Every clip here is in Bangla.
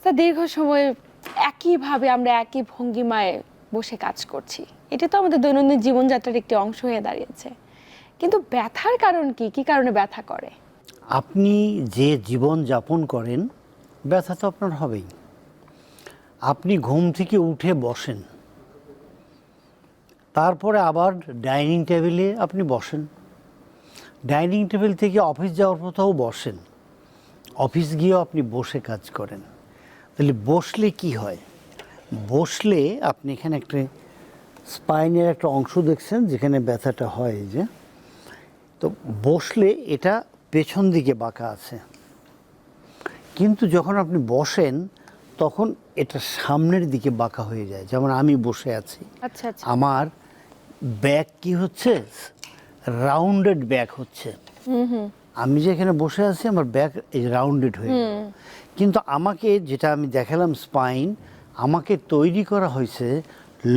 স্যার, দীর্ঘ সময় একইভাবে আমরা একই ভঙ্গিমায় বসে কাজ করছি। এটা তো আমাদের দৈনন্দিন জীবনযাত্রার একটি অংশ হয়ে দাঁড়িয়েছে। কিন্তু ব্যথার কারণ কি? কি কারণে ব্যথা করে? আপনি যে জীবন যাপন করেন, ব্যথা তো আপনার হবেই। আপনি ঘুম থেকে উঠে বসেন। তারপরে আবার ডাইনিং টেবিলে আপনি বসেন। ডাইনিং টেবিল থেকে অফিস যাওয়ার কোথাও বসেন। অফিস গিয়েও আপনি বসে কাজ করেন। তাহলে বসলে কি হয়? বসলে আপনি এখানে একটা স্পাইনের একটা অংশ দেখছেন যেখানে ব্যথাটা হয় এই যে। তো বসলে এটা পেছন দিকে বাঁকা আছে। কিন্তু যখন আপনি বসেন তখন এটা সামনের দিকে বাঁকা হয়ে যায়। যেমন আমি বসে আছি। আচ্ছা আচ্ছা। আমার ব্যাক কি হচ্ছে? রাউন্ডেড ব্যাক হচ্ছে। আমি যে এখানে বসে আছি আমার ব্যাক এই রাউন্ডেড হয়ে। কিন্তু আমাকে যেটা আমি দেখালাম স্পাইন আমাকে তৈরি করা হয়েছে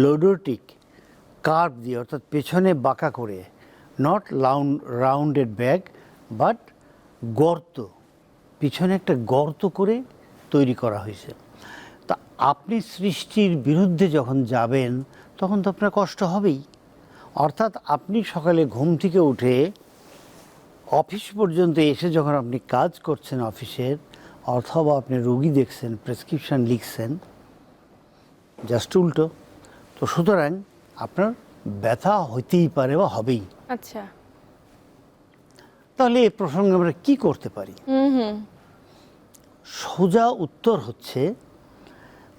লোডোটিক কার্ভ দিয়ে অর্থাৎ পেছনে বাঁকা করে। Not round rounded back but গর্ত। পিছনে একটা গর্ত করে তৈরি করা হয়েছে। তা আপনি সৃষ্টির বিরুদ্ধে যখন যাবেন তখন তো আপনার কষ্ট হবেই। অর্থাৎ আপনি সকালে ঘুম থেকে উঠে অফিস পর্যন্ত এসে যখন আপনি কাজ করছেন অফিসের অথবা আপনি রুগী দেখছেন প্রেসক্রিপশন লিখছেন জাস্ট উল্টো। তো সুতরাং আপনার ব্যথা হইতেই পারে বা হবেই। আচ্ছা। তাহলে এ প্রসঙ্গে আমরা কি করতে পারি? সোজা উত্তর হচ্ছে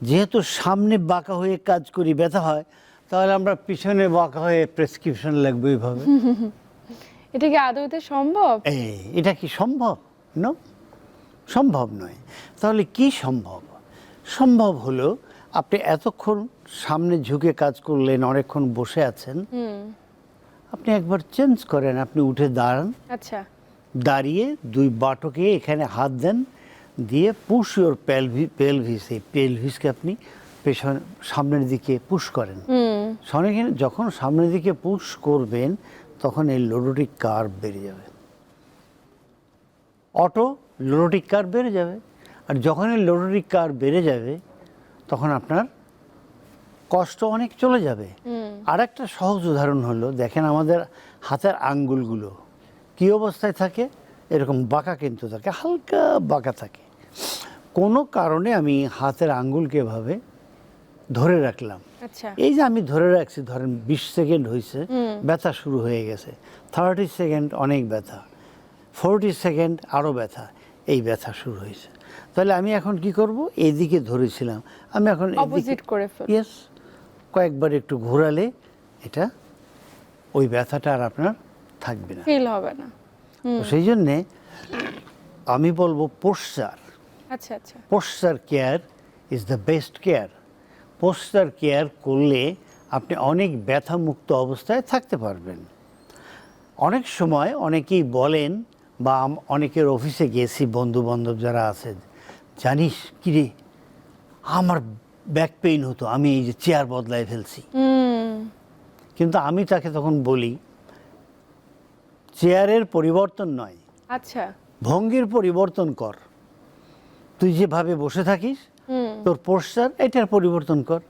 যেহেতু সামনে বাঁকা হয়ে কাজ করি ব্যথা হয় তাহলে আমরা পিছনে বাঁকা হয়ে প্রেসক্রিপশন লাগবে এইভাবে। এটা কি আদৌতে সম্ভব? এই এটা কি সম্ভব? ন সম্ভব নয়। তাহলে কি সম্ভব? সম্ভব হলো আপনি এতক্ষণ সামনে ঝুঁকে কাজ করলেন অনেকক্ষণ বসে আছেন। আপনি একবার চেঞ্জ করেন আপনি উঠে দাঁড়ান। আচ্ছা। দাঁড়িয়ে দুই বাটকে এখানে হাত দেন দিয়ে পুশ ইওর পেলভি পেলভিস এই পেলভিসকে আপনি পেছন সামনের দিকে পুশ করেন। যখন সামনের দিকে পুশ করবেন তখন এই লোডোটিক কার্ভ বেড়ে যাবে। অটো লোডোটিক কার্ভ বেড়ে যাবে আর যখন এই লোডোটিক কার্ভ বেড়ে যাবে তখন আপনার কষ্ট অনেক চলে যাবে। আর একটা সহজ উদাহরণ হলো দেখেন আমাদের হাতের আঙ্গুলগুলো কী অবস্থায় থাকে? এরকম বাঁকা কিন্তু থাকে হালকা বাঁকা থাকে। কোনো কারণে আমি হাতের আঙ্গুলকে এভাবে ধরে রাখলাম। আচ্ছা। এই যে আমি ধরে রাখছি ধরেন বিশ সেকেন্ড হয়েছে ব্যথা শুরু হয়ে গেছে। থার্টি সেকেন্ড অনেক ব্যথা ফোরটি সেকেন্ড আরও ব্যথা এই ব্যথা শুরু হয়েছে তাহলে আমি এখন কি করব? এইদিকে ধরেছিলাম। আমি এখন করে ইয়েস কয়েকবার একটু ঘোরালে এটা ওই ব্যথাটা আর আপনার থাকবে না। ফিল হবে না। সেই জন্যে আমি বলব পোশ্চার আচ্ছা আচ্ছা। Posture care is the best care posture care করলে আপনি অনেক ব্যথামুক্ত অবস্থায় থাকতে পারবেন। অনেক সময় অনেকেই বলেন বা অনেকের অফিসে গেছি বন্ধু বান্ধব যারা আছে জানিস কি রে আমার ব্যাক পেইন হতো আমি এই যে চেয়ার বদলায় ফেলছি। কিন্তু আমি তাকে তখন বলি চেয়ারের পরিবর্তন নয় আচ্ছা। ভঙ্গির পরিবর্তন কর। তুই যেভাবে বসে থাকিস তোর পোস্টার এটার পরিবর্তন কর।